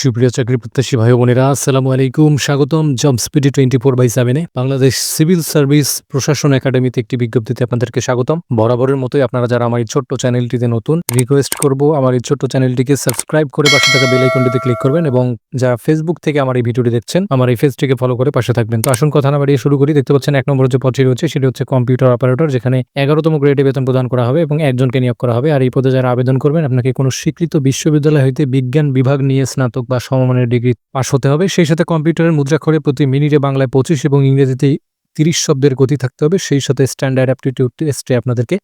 সুপ্রিয় চাকরি প্রত্যাশী ভাই বোনেরা, আসসালামু আলাইকুম। স্বাগতম job speedy twenty four by সেভেনে। বাংলাদেশ সিভিল সার্ভিস প্রশাসন একাডেমিতে একটি বিজ্ঞপ্তিতে আপনাদেরকে স্বাগতম। বরাবরের মতোই আপনারা যারা আমার এই ছোট্ট চ্যানেলটিতে নতুন রিকোয়েস্ট করব আমার এই ছোট্ট চ্যানেলটিকে সাবস্ক্রাইব করে পাশে থাকা বেল আইকনটিতে ক্লিক করবেন এবং যারা ফেসবুক থেকে আমার এই ভিডিওটি দেখছেন, আমার এই ফেসটিকে ফলো করে পাশে থাকবেন। তো আসুন কথা না বাড়িয়ে শুরু করি। দেখতে পাচ্ছেন এক নম্বর যে পদটি রয়েছে, সেটি হচ্ছে কম্পিউটার অপারেটর যেখানে এগারোতম গ্রেডে বেতন প্রদান করা হবে এবং একজনকে নিয়োগ করা হবে। আর এই পদে যারা আবেদন করবেন, আপনাকে কোনো স্বীকৃত বিশ্ববিদ্যালয় হইতে বিজ্ঞান বিভাগ নিয়ে স্নাতক বা সমমানের ডিগ্রি পাশ হতে হবে। সেই সাথে কম্পিউটারের মুদ্রাক্ষরে প্রতি মিনিটে বাংলায় পঁচিশ এবং ইংরেজিতে তিরিশ শব্দের গতি থাকতে হবে। সেই সাথে স্ট্যান্ডার্ড অ্যাপটিটিউড টেস্টে আপনাদেরকে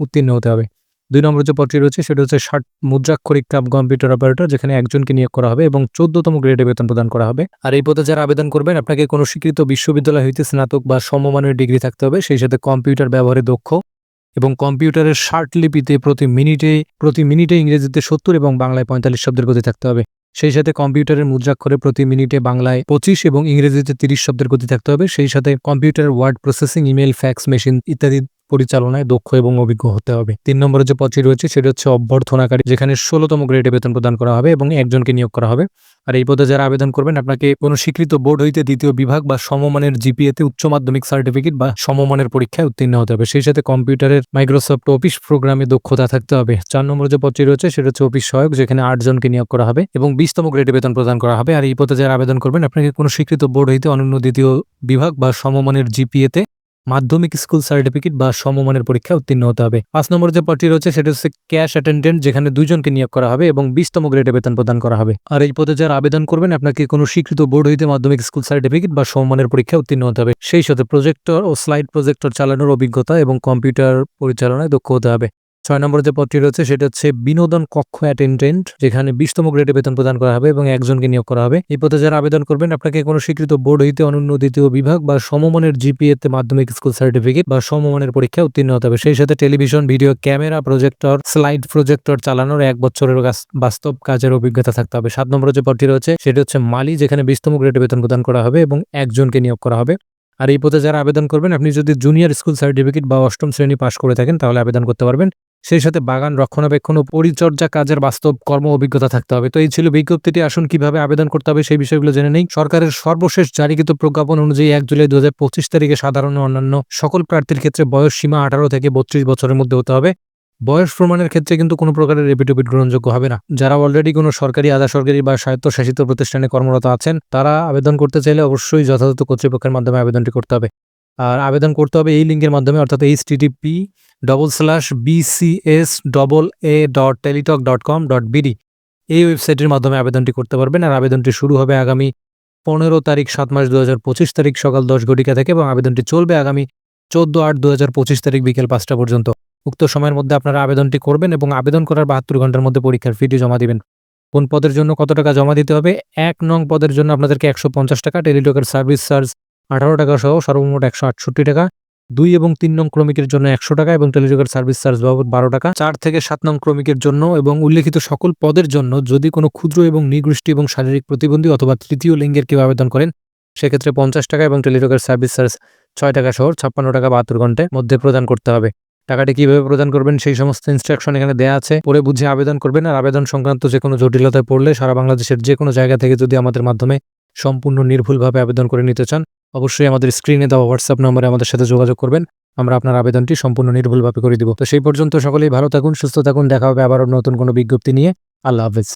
উত্তীর্ণ হতে হবে। দুই নম্বর যে পদটি রয়েছে, সেটা হচ্ছে ষাট মুদ্রাক্ষরিক কাপ কম্পিউটার অপারেটর যেখানে একজনকে নিয়োগ করা হবে এবং চোদ্দতম গ্রেডে বেতন প্রদান করা হবে। আর এই পদে যারা আবেদন করবেন, আপনাকে কোনো স্বীকৃত বিশ্ববিদ্যালয় হইতে স্নাতক বা সমমানের ডিগ্রি থাকতে হবে। সেই সাথে কম্পিউটার ব্যবহারে দক্ষ এবং কম্পিউটারের ষাট লিপিতে প্রতি মিনিটে প্রতি মিনিটে ইংরেজিতে সত্তর এবং বাংলায় পঁয়তাল্লিশ শব্দের গতি থাকতে হবে। সেই সাথে কম্পিউটারের মুদ্রাক্ষরে প্রতি মিনিটে বাংলায় পঁচিশ এবং ইংরেজিতে তিরিশ শব্দের গতি থাকতে হবে। সেই সাথে computer, word processing, email, fax, machine ইত্যাদি পরিচালনায় দক্ষ এবং অভিজ্ঞ হতে হবে। তিন নম্বরে যে পদটি রয়েছে, সেটা হচ্ছে অভ্যর্থনাকারী, যেখানে ষোলোতম গ্রেডে বেতন প্রদান করা হবে এবং একজনকে নিয়োগ করা হবে। আর এই পদে যারা আবেদন করবেন, আপনাকে কোনো স্বীকৃত বোর্ড হইতে দ্বিতীয় বিভাগ বা সমমানের জিপিএতে উচ্চ মাধ্যমিক সার্টিফিকেট বা সমমানের পরীক্ষায় উত্তীর্ণ হতে হবে। সেই সাথে কম্পিউটারের মাইক্রোসফট অফিস প্রোগ্রামে দক্ষতা থাকতে হবে। চার নম্বর যে পদটি রয়েছে, সেটা হচ্ছে অফিস সহায়ক, যেখানে আটজনকে নিয়োগ করা হবে এবং বিশতম গ্রেডে বেতন প্রদান করা হবে। আর এই পদে যারা আবেদন করবেন, আপনাকে কোনো স্বীকৃত বোর্ড হইতে অনন্য দ্বিতীয় বিভাগ বা সমমানের জিপিএতে মাধ্যমিক স্কুল সার্টিফিকেট বা সমমানের পরীক্ষা উত্তীর্ণ হতে হবে। পাঁচ নম্বর যে পদটি রয়েছে, সেটা হচ্ছে ক্যাশ অ্যাটেন্ডেন্ট, যেখানে দুজনকে নিয়োগ করা হবে এবং বিশতম গ্রেডে বেতন প্রদান করা হবে। আর এই পদে যারা আবেদন করবেন, আপনাকে কোনো স্বীকৃত বোর্ড হইতে মাধ্যমিক স্কুল সার্টিফিকেট বা সমমানের পরীক্ষা উত্তীর্ণ হতে হবে। সেই সাথে প্রজেক্টর ও স্লাইড প্রজেক্টর চালানোর অভিজ্ঞতা এবং কম্পিউটার পরিচালনায় দক্ষ হতে হবে। ছয় নম্বর যে পদটি রয়েছে, সেটা হচ্ছে বিনোদন কক্ষ অ্যাটেন্ডেন্ট, যেখানে বিশতম গ্রেডে বেতন প্রদান করা হবে এবং একজনকে নিয়োগ করা হবে। এই পদে যারা আবেদন করবেন, আপনাকে কোনো স্বীকৃত বোর্ড হইতে অনন্য দ্বিতীয় বিভাগ বা সমমানের জিপিএ তে মাধ্যমিক স্কুল সার্টিফিকেট বা সমমানের পরীক্ষায় উত্তীর্ণ হতে হবে। সেই সাথে television, video, camera, projector, slide projector চালানোর এক বছরের বাস্তব কাজের অভিজ্ঞতা থাকতে হবে। সাত নম্বর যে পদটি রয়েছে, সেটা হচ্ছে মালি, যেখানে বিশতম গ্রেডে বেতন প্রদান করা হবে এবং একজনকে নিয়োগ করা হবে। আর এই পদে যারা আবেদন করবেন, আপনি যদি জুনিয়র স্কুল সার্টিফিকেট বা অষ্টম শ্রেণি পাশ করে থাকেন, তাহলে আবেদন করতে পারবেন। সেই সাথে বাগান রক্ষণাবেক্ষণ ও পরিচর্যা কাজের বাস্তব কর্ম অভিজ্ঞতা থাকতে হবে। তো এই ছিল বিজ্ঞপ্তিটি। আসুন কীভাবে আবেদন করতে হবে সেই বিষয়গুলো জেনে নেই। সরকারের সর্বশেষ জারিকৃত প্রজ্ঞাপন অনুযায়ী এক জুলাই দুহাজার পঁচিশ তারিখে সাধারণ অন্যান্য সকল প্রার্থীর ক্ষেত্রে বয়স সীমা আঠারো থেকে বত্রিশ বছরের মধ্যে হতে হবে। বয়স প্রমাণের ক্ষেত্রে কিন্তু কোনো প্রকারের এপিটুপিট গ্রহণযোগ্য হবে না। যারা অলরেডি কোনো সরকারি, আধা সরকারি বা স্বায়ত্তশাসিত প্রতিষ্ঠানে কর্মরত আছেন, তারা আবেদন করতে চাইলে অবশ্যই যথাযথ কর্তৃপক্ষের মাধ্যমে আবেদনটি করতে হবে। আর আবেদন করতে হবে এই লিঙ্কের মাধ্যমে, অর্থাৎ H TTP double slash BCS double A dot Teletalk dot com dot BD এই ওয়েবসাইটের মাধ্যমে আবেদনটি করতে পারবেন আর আবেদনটি শুরু হবে আগামী পনেরো তারিখ সাত মাস দু হাজার পঁচিশ তারিখ সকাল দশ ঘটিকা থেকে এবং আবেদনটি চলবে আগামী চোদ্দ আট দু হাজার পঁচিশ তারিখ বিকেল পাঁচটা পর্যন্ত। উক্ত সময়ের মধ্যে আপনারা আবেদনটি করবেন এবং আবেদন করার বাহাত্তর ঘণ্টার মধ্যে পরীক্ষার ফিটি জমা দিবেন। কোন পদের জন্য কত টাকা জমা দিতে হবে? এক নং পদের জন্য আপনাদেরকে একশো পঞ্চাশ টাকা টেলিটকের সার্ভিস চার্জ আঠারো টাকা সহ সর্বমোট একশো আটষট্টি টাকা, দুই এবং তিন নং ক্রমিকের জন্য একশো টাকা এবং টেলিযোগের সার্ভিস চার্জ বাবদ বারো টাকা। চার থেকে সাত নং ক্রমিকের জন্য এবং উল্লেখিত সকল পদের জন্য যদি কোনো ক্ষুদ্র এবং নিগৃষ্টি এবং শারীরিক প্রতিবন্ধী অথবা তৃতীয় লিঙ্গের কেউ আবেদন করেন, সেক্ষেত্রে পঞ্চাশ টাকা এবং টেলিযোগের সার্ভিস চার্জ ছয় টাকা সহ ছাপ্পান্ন টাকা বাহাত্তর ঘণ্টার মধ্যে প্রদান করতে হবে। টাকাটি কীভাবে প্রদান করবেন সেই সমস্ত ইনস্ট্রাকশন এখানে দেওয়া আছে। পরে বুঝে আবেদন করবেন আর আবেদন সংক্রান্ত যে কোনো জটিলতায় পড়লে সারা বাংলাদেশের যে কোনো জায়গা থেকে যদি আমাদের মাধ্যমে সম্পূর্ণ নির্ভুলভাবে আবেদন করে নিতে চান অবশ্যই আমাদের স্ক্রিনে দেওয়া হোয়াটসঅ্যাপ নম্বরে আমাদের সাথে যোগাযোগ করবেন। আমরা আপনার আবেদনটি সম্পূর্ণ নির্ভুলভাবে করে দিব। তো সেই পর্যন্ত সকলেই ভালো থাকুন, সুস্থ থাকুন। দেখা হবে আবারও নতুন কোনো বিজ্ঞপ্তি নিয়ে। আল্লাহ হাফেজ।